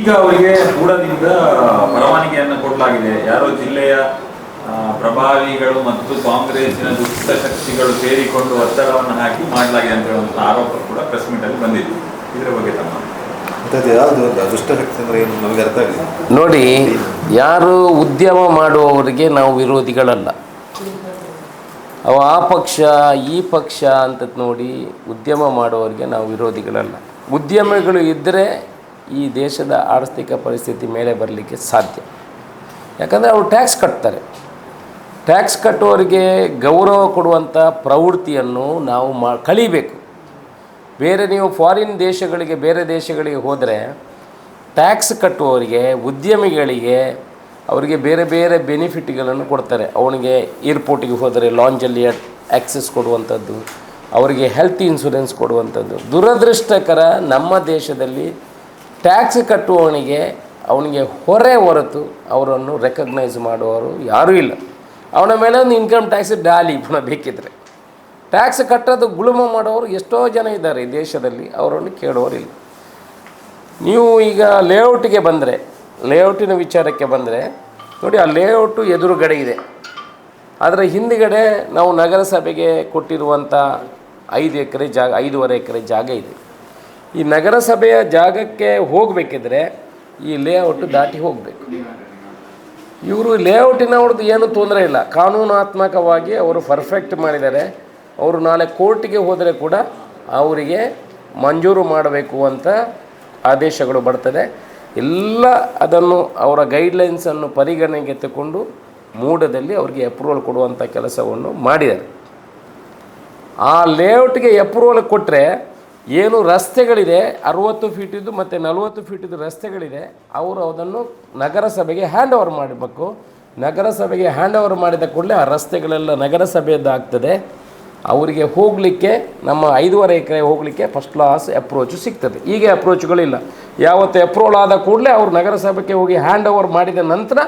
ಈಗ ಅವರಿಗೆ ಕೂಡದಿಂದ ಪರವಾನಗಿಯನ್ನು ಕೊಡಲಾಗಿದೆ. ಯಾರೋ ಜಿಲ್ಲೆಯ ಪ್ರಭಾವಿಗಳು ಮತ್ತು ಕಾಂಗ್ರೆಸ್ಸಿನ ದುಷ್ಟ ಶಕ್ತಿಗಳು ಸೇರಿಕೊಂಡು ಒತ್ತಡವನ್ನು ಹಾಕಿ ಮಾಡಲಾಗಿದೆ ಅಂತ ಹೇಳುವಂಥ ಆರೋಪ ಕೂಡ ಪ್ರೆಸ್ ಮೀಟ್ ಅಲ್ಲಿ ಬಂದಿತ್ತು. ಇದರ ಬಗ್ಗೆ ತಮ್ಮ ನೋಡಿ ಯಾರು ಉದ್ಯಮ ಮಾಡುವವರಿಗೆ ನಾವು ವಿರೋಧಿಗಳಲ್ಲ. ಅವ ಆ ಪಕ್ಷ ಈ ಪಕ್ಷ ಅಂತ ನೋಡಿ ಉದ್ಯಮ ಮಾಡುವವರಿಗೆ ನಾವು ವಿರೋಧಿಗಳಲ್ಲ. ಉದ್ಯಮಗಳು ಇದ್ದರೆ ಈ ದೇಶದ ಆರ್ಥಿಕ ಪರಿಸ್ಥಿತಿ ಮೇಲೆ ಬರಲಿಕ್ಕೆ ಸಾಧ್ಯ. ಯಾಕಂದರೆ ಅವರು ಟ್ಯಾಕ್ಸ್ ಕಟ್ತಾರೆ. ಟ್ಯಾಕ್ಸ್ ಕಟ್ಟುವವರಿಗೆ ಗೌರವ ಕೊಡುವಂಥ ಪ್ರವೃತ್ತಿಯನ್ನು ನಾವು ಮಾ ಕಲಿಬೇಕು ಬೇರೆ ನೀವು ಫಾರಿನ್ ದೇಶಗಳಿಗೆ, ಬೇರೆ ದೇಶಗಳಿಗೆ ಹೋದರೆ ಟ್ಯಾಕ್ಸ್ ಕಟ್ಟುವವರಿಗೆ ಉದ್ಯಮಿಗಳಿಗೆ ಅವರಿಗೆ ಬೇರೆ ಬೇರೆ ಬೆನಿಫಿಟ್ಗಳನ್ನು ಕೊಡ್ತಾರೆ. ಅವನಿಗೆ ಏರ್ಪೋರ್ಟಿಗೆ ಹೋದರೆ ಲಾಂಜಲ್ಲಿ ಆ್ಯಕ್ಸಸ್ ಕೊಡುವಂಥದ್ದು, ಅವರಿಗೆ ಹೆಲ್ತ್ ಇನ್ಶೂರೆನ್ಸ್ ಕೊಡುವಂಥದ್ದು. ದುರದೃಷ್ಟಕರ ನಮ್ಮ ದೇಶದಲ್ಲಿ ಟ್ಯಾಕ್ಸ್ ಕಟ್ಟುವವನಿಗೆ ಅವನಿಗೆ ಹೊರೆ ಹೊರತು ಅವರನ್ನು ರೆಕಗ್ನೈಸ್ ಮಾಡುವವರು ಯಾರೂ ಇಲ್ಲ. ಅವನ ಮೇಲೆ ಒಂದು ಇನ್ಕಮ್ ಟ್ಯಾಕ್ಸ್ ಡಾಲಿ ಪುನಃ ಬೇಕಿದ್ದರೆ ಟ್ಯಾಕ್ಸ್ ಕಟ್ಟೋದು ಗುಳುಮ ಮಾಡೋರು ಎಷ್ಟೋ ಜನ ಇದ್ದಾರೆ ಈ ದೇಶದಲ್ಲಿ, ಅವರನ್ನು ಕೇಳೋರಿಲ್ಲ ನೀವು ಈಗ ಲೇಔಟಿಗೆ ಬಂದರೆ, ಲೇಔಟಿನ ವಿಚಾರಕ್ಕೆ ಬಂದರೆ, ನೋಡಿ ಆ ಲೇಔಟು ಎದುರುಗಡೆ ಇದೆ. ಅದರ ಹಿಂದುಗಡೆ ನಾವು ನಗರಸಭೆಗೆ ಕೊಟ್ಟಿರುವಂಥ ಐದು ಎಕರೆ ಜಾಗ, ಐದೂವರೆ ಎಕರೆ ಜಾಗ ಇದೆ. ಈ ನಗರಸಭೆಯ ಜಾಗಕ್ಕೆ ಹೋಗಬೇಕಿದ್ರೆ ಈ ಲೇಔಟ್ ದಾಟಿ ಹೋಗಬೇಕು. ಇವರು ಲೇಔಟಿನವ್ರದ್ದು ಏನೂ ತೊಂದರೆ ಇಲ್ಲ. ಕಾನೂನಾತ್ಮಕವಾಗಿ ಅವರು ಪರ್ಫೆಕ್ಟ್ ಮಾಡಿದ್ದಾರೆ. ಅವರು ನಾಳೆ ಕೋರ್ಟಿಗೆ ಹೋದರೆ ಕೂಡ ಅವರಿಗೆ ಮಂಜೂರು ಮಾಡಬೇಕು ಅಂತ ಆದೇಶಗಳು ಬರ್ತದೆ. ಎಲ್ಲ ಅದನ್ನು ಅವರ ಗೈಡ್ಲೈನ್ಸನ್ನು ಪರಿಗಣನೆಗೆ ತಗೊಂಡು ಮೂಡದಲ್ಲಿ ಅವರಿಗೆ ಅಪ್ರೂವಲ್ ಕೊಡುವಂಥ ಕೆಲಸವನ್ನು ಮಾಡಿದ್ದಾರೆ. ಆ ಲೇಔಟ್ಗೆ ಅಪ್ರೂವಲ್ ಕೊಟ್ಟರೆ ಏನು ರಸ್ತೆಗಳಿದೆ, ಅರುವತ್ತು ಫೀಟಿದ್ದು ಮತ್ತು ನಲವತ್ತು ಫೀಟಿದ್ದು ರಸ್ತೆಗಳಿದೆ. ಅವರು ಅದನ್ನು ನಗರಸಭೆಗೆ ಹ್ಯಾಂಡ್ ಓವರ್ ಮಾಡಬೇಕು. ನಗರಸಭೆಗೆ ಹ್ಯಾಂಡ್ ಓವರ್ ಮಾಡಿದ ಕೂಡಲೇ ಆ ರಸ್ತೆಗಳೆಲ್ಲ ನಗರಸಭೆಯದ್ದಾಗ್ತದೆ ಅವರಿಗೆ ಹೋಗಲಿಕ್ಕೆ, ನಮ್ಮ ಐದೂವರೆ ಎಕರೆ ಹೋಗಲಿಕ್ಕೆ ಫಸ್ಟ್ ಕ್ಲಾಸ್ ಅಪ್ರೋಚು ಸಿಗ್ತದೆ. ಈಗ ಅಪ್ರೋಚ್ಗಳಿಲ್ಲ ಯಾವತ್ತು ಅಪ್ರೂವಲ್ ಆದ ಕೂಡಲೇ ಅವರು ನಗರಸಭೆಗೆ ಹೋಗಿ ಹ್ಯಾಂಡ್ ಓವರ್ ಮಾಡಿದ ನಂತರ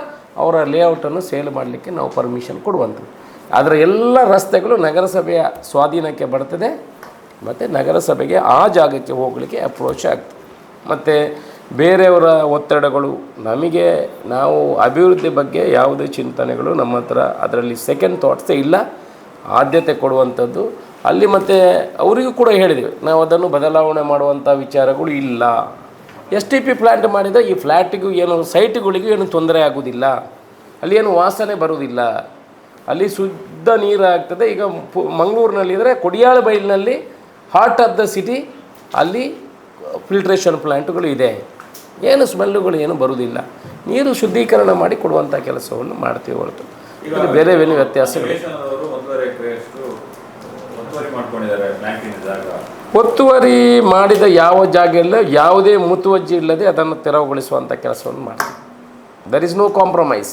ಅವರ ಲೇಔಟನ್ನು ಸೇಲ್ ಮಾಡಲಿಕ್ಕೆ ನಾವು ಪರ್ಮಿಷನ್ ಕೊಡುವಂಥದ್ದು. ಅದರ ಎಲ್ಲ ರಸ್ತೆಗಳು ನಗರಸಭೆಯ ಸ್ವಾಧೀನಕ್ಕೆ ಬರ್ತದೆ. ಮತ್ತು ನಗರಸಭೆಗೆ ಆ ಜಾಗಕ್ಕೆ ಹೋಗಲಿಕ್ಕೆ ಅಪ್ರೋಚ್ ಆಗ್ತದೆ. ಮತ್ತು ಬೇರೆಯವರ ಒತ್ತಡಗಳು, ನಮಗೆ ನಾವು ಅಭಿವೃದ್ಧಿ ಬಗ್ಗೆ ಯಾವುದೇ ಚಿಂತನೆಗಳು ನಮ್ಮ ಹತ್ರ ಅದರಲ್ಲಿ ಸೆಕೆಂಡ್ ಥಾಟ್ಸೇ ಇಲ್ಲ. ಆದ್ಯತೆ ಕೊಡುವಂಥದ್ದು, ಅಲ್ಲಿ ಮತ್ತೆ ಅವರಿಗೂ ಕೂಡ ಹೇಳಿದ್ದೇವೆ, ನಾವು ಅದನ್ನು ಬದಲಾವಣೆ ಮಾಡುವಂಥ ವಿಚಾರಗಳು ಇಲ್ಲ. ಎಸ್ ಟಿ ಪಿ ಪ್ಲ್ಯಾಂಟ್ ಮಾಡಿದರೆ ಈ ಫ್ಲ್ಯಾಟಿಗೂ ಏನು ಸೈಟ್ಗಳಿಗೂ ಏನು ತೊಂದರೆ ಆಗೋದಿಲ್ಲ. ಅಲ್ಲಿ ಏನು ವಾಸನೆ ಬರುವುದಿಲ್ಲ ಅಲ್ಲಿ ಶುದ್ಧ ನೀರು ಆಗ್ತದೆ ಈಗ ಮಂಗಳೂರಿನಲ್ಲಿದ್ದರೆ ಕೊಡಿಯಾಳ ಬೈಲಿನಲ್ಲಿ ಹಾರ್ಟ್ ಆಫ್ ದ ಸಿಟಿ ಅಲ್ಲಿ ಫಿಲ್ಟ್ರೇಷನ್ ಪ್ಲ್ಯಾಂಟ್ಗಳು ಇದೆ. ಏನು ಸ್ಮೆಲ್ಲುಗಳು ಏನು ಬರುವುದಿಲ್ಲ ನೀರು ಶುದ್ಧೀಕರಣ ಮಾಡಿ ಕೊಡುವಂಥ ಕೆಲಸವನ್ನು ಮಾಡ್ತೀವಿ ಹೊರತು. ಇದು ಬೇರೆ ಬೇರೆ ವ್ಯತ್ಯಾಸಗಳು. ಒತ್ತುವರಿ ಮಾಡಿದ ಯಾವ ಜಾಗ ಇಲ್ಲ ಯಾವುದೇ ಮುತುವಜ್ಜಿ ಇಲ್ಲದೆ ಅದನ್ನು ತೆರವುಗೊಳಿಸುವಂಥ ಕೆಲಸವನ್ನು ಮಾಡ್ತೀವಿ. ದರ್ ಇಸ್ ನೋ ಕಾಂಪ್ರಮೈಸ್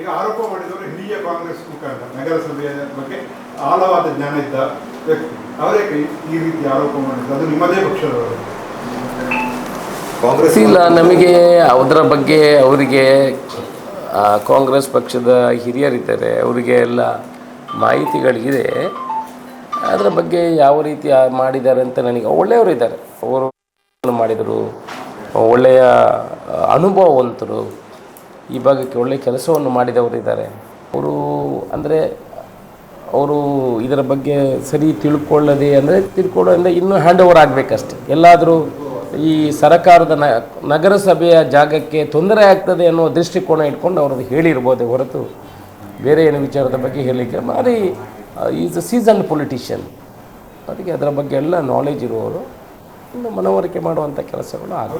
ಈಗ ಆರೋಪ ಮಾಡಿದವರು ಹಿರಿಯ ಕಾಂಗ್ರೆಸ್ ಮುಖಂಡ ನಗರಸಭೆಯ ಬಗ್ಗೆ ಆಳವಾದ ಜ್ಞಾನ ಇದ್ದ ವ್ಯಕ್ತಿ ಅವರೇ ಈ ರೀತಿ ಆರೋಪ ಮಾಡಿದ್ರು. ಅದು ನಿಮ್ಮದೇ ಪಕ್ಷದವರು. ಕಾಂಗ್ರೆಸ್ ಇಲ್ಲ ನಮಗೆ ಅದರ ಬಗ್ಗೆ ಅವರಿಗೆ ಕಾಂಗ್ರೆಸ್ ಪಕ್ಷದ ಹಿರಿಯರಿದ್ದಾರೆ. ಅವರಿಗೆ ಎಲ್ಲ ಮಾಹಿತಿಗಳಿದೆ ಅದರ ಬಗ್ಗೆ ಯಾವ ರೀತಿ ಆ- ಮಾಡಿದ್ದಾರೆ ಅಂತ ನನಗೆ ಒಳ್ಳೆಯವರು ಇದ್ದಾರೆ. ಅವರು ಮಾಡಿದರು? ಒಳ್ಳೆಯ ಅನುಭವವಂತರು. ಈ ಭಾಗಕ್ಕೆ ಒಳ್ಳೆಯ ಕೆಲಸವನ್ನು ಮಾಡಿದವರು ಇದ್ದಾರೆ. ಅವರು ಅಂದರೆ ಅವರು ಇದರ ಬಗ್ಗೆ ಸರಿ ತಿಳ್ಕೊಳ್ಳದೆ ಅಂದರೆ ತಿಳ್ಕೊಳ್ಳೋದ್ರಿಂದ ಇನ್ನೂ ಹ್ಯಾಂಡ್ ಓವರ್ ಆಗಬೇಕಷ್ಟೆ. ಎಲ್ಲಾದರೂ ಈ ಸರಕಾರದ ನ, ನಗರಸಭೆಯ ಜಾಗಕ್ಕೆ ತೊಂದರೆ ಆಗ್ತದೆ ಅನ್ನೋ ದೃಷ್ಟಿಕೋನ ಇಟ್ಕೊಂಡು ಅವ್ರದ್ದು ಹೇಳಿರ್ಬೋದೇ ಹೊರತು ಬೇರೆ ಏನು ವಿಚಾರದ ಬಗ್ಗೆ ಹೇಳಲಿಕ್ಕೆ ಭಾರಿ ಈಸ್ ಅ ಸೀಸನ್ ಪೊಲಿಟಿಷಿಯನ್ ಅದಕ್ಕೆ ಅದರ ಬಗ್ಗೆ ಎಲ್ಲ ನಾಲೆಜ್ ಇರುವವರು ಇನ್ನು ಮನವರಿಕೆ ಮಾಡುವಂಥ ಕೆಲಸಗಳು ಆಗ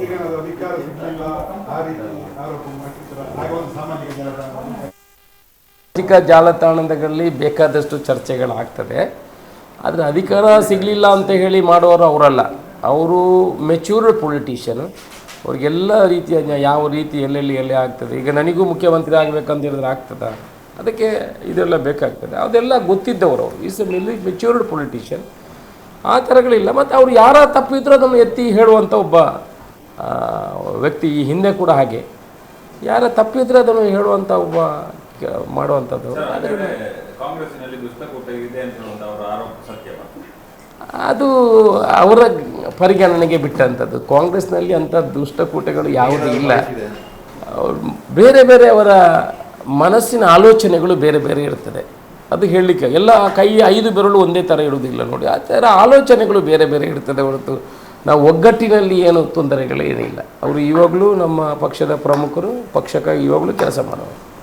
ಸಾಮಾಜಿಕ ಜಾಲತಾಣದಲ್ಲಿ ಬೇಕಾದಷ್ಟು ಚರ್ಚೆಗಳಾಗ್ತದೆ. ಆದರೆ ಅಧಿಕಾರ ಸಿಗಲಿಲ್ಲ ಅಂತ ಹೇಳಿ ಮಾಡೋರು ಅವರಲ್ಲ. ಅವರು ಮೆಚ್ಯೂರ್ಡ್ ಪೊಲಿಟಿಷಿಯನ್ ಅವ್ರಿಗೆಲ್ಲ ರೀತಿಯ ಯಾವ ರೀತಿ ಎಲ್ಲೆಲ್ಲಿ ಎಲ್ಲಿ ಆಗ್ತದೆ? ಈಗ ನನಗೂ ಮುಖ್ಯಮಂತ್ರಿ ಆಗಬೇಕಂತ ಹೇಳಿದ್ರೆ ಆಗ್ತದ? ಅದಕ್ಕೆ ಇದೆಲ್ಲ ಬೇಕಾಗ್ತದೆ. ಅದೆಲ್ಲ ಗೊತ್ತಿದ್ದವರು ಅವರು. ಈಸ್ ಎ ಮೆಚ್ಯೂರ್ಡ್ ಪೊಲಿಟಿಷಿಯನ್ ಆ ಥರಗಳಿಲ್ಲ. ಮತ್ತು ಅವ್ರು ಯಾರ ತಪ್ಪಿದ್ರೂ ಅದನ್ನು ಎತ್ತಿ ಹೇಳುವಂಥ ಒಬ್ಬ ವ್ಯಕ್ತಿ ಈ ಹಿಂದೆ ಕೂಡ ಹಾಗೆ. ಯಾರ ತಪ್ಪಿದ್ರೆ ಅದನ್ನು ಹೇಳುವಂಥ ಒಬ್ಬ ಮಾಡುವಂಥದ್ದು. ಅದು ಅವರ ಪರಿಗಣನೆಗೆ ಬಿಟ್ಟಂಥದ್ದು. ಕಾಂಗ್ರೆಸ್ನಲ್ಲಿ ಅಂಥ ದುಷ್ಟಕೂಟಗಳು ಯಾವುದೂ ಇಲ್ಲ. ಅವ್ರು ಬೇರೆ ಬೇರೆ ಅವರ ಮನಸ್ಸಿನ ಆಲೋಚನೆಗಳು ಬೇರೆ ಬೇರೆ ಇರ್ತದೆ. ಅದು ಹೇಳಲಿಕ್ಕೆ ಎಲ್ಲ ಕೈ ಐದು ಬೆರಳು ಒಂದೇ ಥರ ಇರುವುದಿಲ್ಲ ನೋಡಿ. ಆ ಥರ ಆಲೋಚನೆಗಳು ಬೇರೆ ಬೇರೆ ಇರ್ತದೆ ಹೊರತು ನಾವು ಒಗ್ಗಟ್ಟಿನಲ್ಲಿ ಏನು ತೊಂದರೆಗಳೇನಿಲ್ಲ. ಅವರು ಇವಾಗಲೂ ನಮ್ಮ ಪಕ್ಷದ ಪ್ರಮುಖರು ಪಕ್ಷಕ್ಕಾಗಿ ಇವಾಗಲೂ ಕೆಲಸ ಮಾಡೋರು.